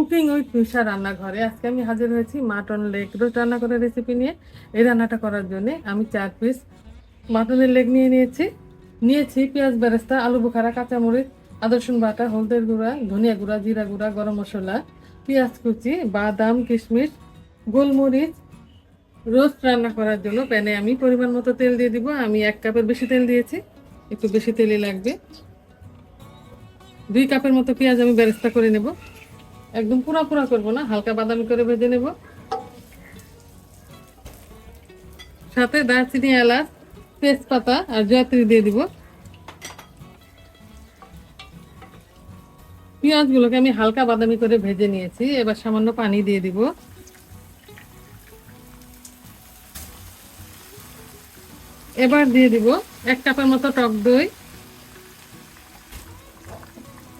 Cooking with মিশা রান্নাঘরে। আজকে আমি হাজির হয়েছি মাটন লেগ রোস্ট রান্না করার রেসিপি নিয়ে এই রান্নাটা করার জন্য আমি চার পিস মাটনের লেগ নিয়ে নিয়েছি। নিয়েছি পেঁয়াজ, বেরেস্তা, আলু, বোখারা, কাঁচামরিচ আদর্শন বাটা, হলদের গুঁড়া, ধনিয়া গুঁড়া, জিরা গুঁড়া, গরম মশলা, পেঁয়াজ কুচি, বাদাম, কিশমিশ, গোলমরিচ। রোস্ট রান্না করার জন্য প্যানে আমি পরিমাণ মতো তেল দিয়ে দিব। আমি এক কাপের বেশি তেল দিয়েছি। একটু বেশি তেলই লাগবে। দুই কাপের মতো পেঁয়াজ আমি বেরেস্তা করে নেব। একদম পুরা পুরা করব না, হালকা বাদামি করে ভেজে নেব। সাথে দারচিনি, এলাচ, তেজপাতা আর জয়ত্রী দিয়ে দিব। পেঁয়াজগুলোকে আমি হালকা বাদামি করে ভেজে নিয়েছি, এবার সামান্য পানি দিয়ে দিব। এবার দিয়ে দিব এক কাপের মতো টক দই,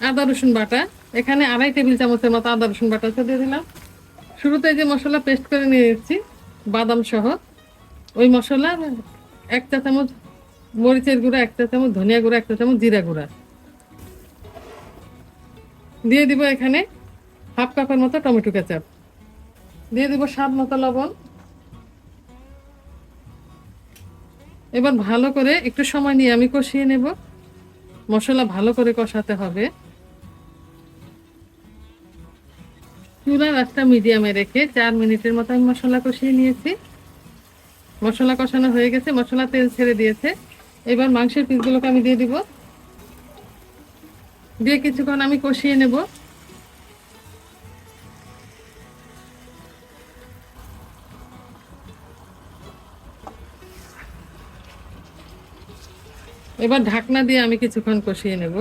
আদা রসুন বাটা এখানে আড়াই টেবিল চামচের মতো আদা রসুন বাটা দিয়ে দিলাম। শুরুতে যে মশলা পেস্ট করে নিয়ে নিয়েছি বাদাম সহ, ওই মশলা এক চা চামচ মরিচের গুঁড়া, এক চা চামচ ধনিয়া গুঁড়া, এক চা চামচ জিরা গুঁড়া। দিয়ে দিব এখানে হাফ কাপের মতো টমেটো কেচাপ। দিয়ে দিব স্বাদ মতো লবণ। এবার ভালো করে একটু সময় নিয়ে আমি কষিয়ে নেব। মশলা ভালো করে কষাতে হবে। চুলার আঁচটা মিডিয়ামে রেখে চার মিনিটের মতো আমি মশলা কষিয়ে নিয়েছি। মশলা কষানো হয়ে গেছে, মশলা তেল ছেড়ে দিয়েছে। এবার মাংসের পিসগুলোকে আমি দিয়ে দিব। দিয়ে কিছুক্ষণ আমি কষিয়ে নেব। এবার ঢাকনা দিয়ে আমি কিছুক্ষণ কষিয়ে নেব।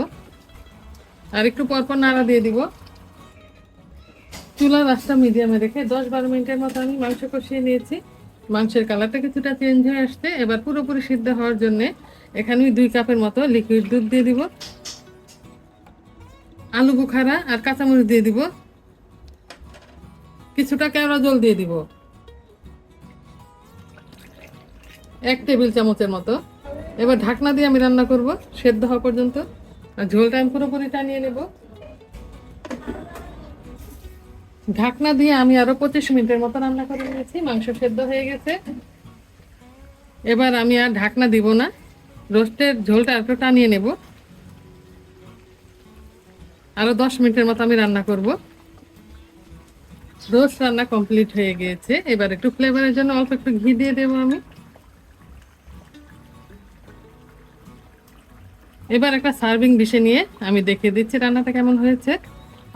আর একটু পরপর নাড়া দিয়ে দিব। চুলার রাস্তা মিডিয়ামে রেখে দশ বারো মিনিটের মতো আমি মাংস কষিয়ে নিয়েছি। মাংসের কালারটা কিছুটা চেঞ্জ হয়ে আসছে। এবার পুরোপুরি সিদ্ধ হওয়ার জন্য এখানে দুই কাপের মতো লিকুইড দুধ দিয়ে দিব। আলু বুখারা আর কাঁচামরিচ দিয়ে দিব। কিছুটা কেওড়া জল দিয়ে দিব। এক টেবিল চামচের মতো। এবার ঢাকনা দিয়ে আমি রান্না করব, সেদ্ধ হওয়া পর্যন্ত। আর ঝোলটা আমি পুরোপুরি টানিয়ে নেব। ঢাকনা দিয়ে আমি আরও পঁচিশ মিনিটের মতো রান্না করে নিয়েছি, মাংস সেদ্ধ হয়ে গেছে। এবার আমি আর ঢাকনা দিব না, রোস্টের ঝোলটা একটু টানিয়ে নেব। আরও দশ মিনিটের মতো আমি রান্না করব। রোস্ট রান্না কমপ্লিট হয়ে গিয়েছে, এবার একটু ফ্লেভারের জন্য অল্প একটু ঘি দিয়ে দেবো আমি। এবার একটা সার্ভিং ডিশে নিয়ে আমি দেখিয়ে দিচ্ছি রান্নাটা কেমন হয়েছে।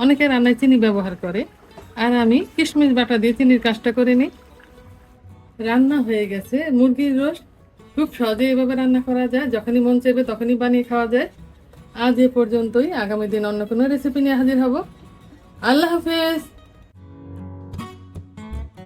অনেকে রান্নায় চিনি ব্যবহার করে। আর আমি কিশমিশ বাটা দিয়ে চিনির কাজটা করে নিই। রান্না হয়ে গেছে। মুরগির রোস্ট খুব সহজে এভাবে রান্না করা যায়। যখনই মন চাইবে তখনই বানিয়ে খাওয়া যায়। আজ এ পর্যন্তই। আগামী দিন অন্য কোনো রেসিপি নিয়ে হাজির হব। আল্লাহ হাফেজ।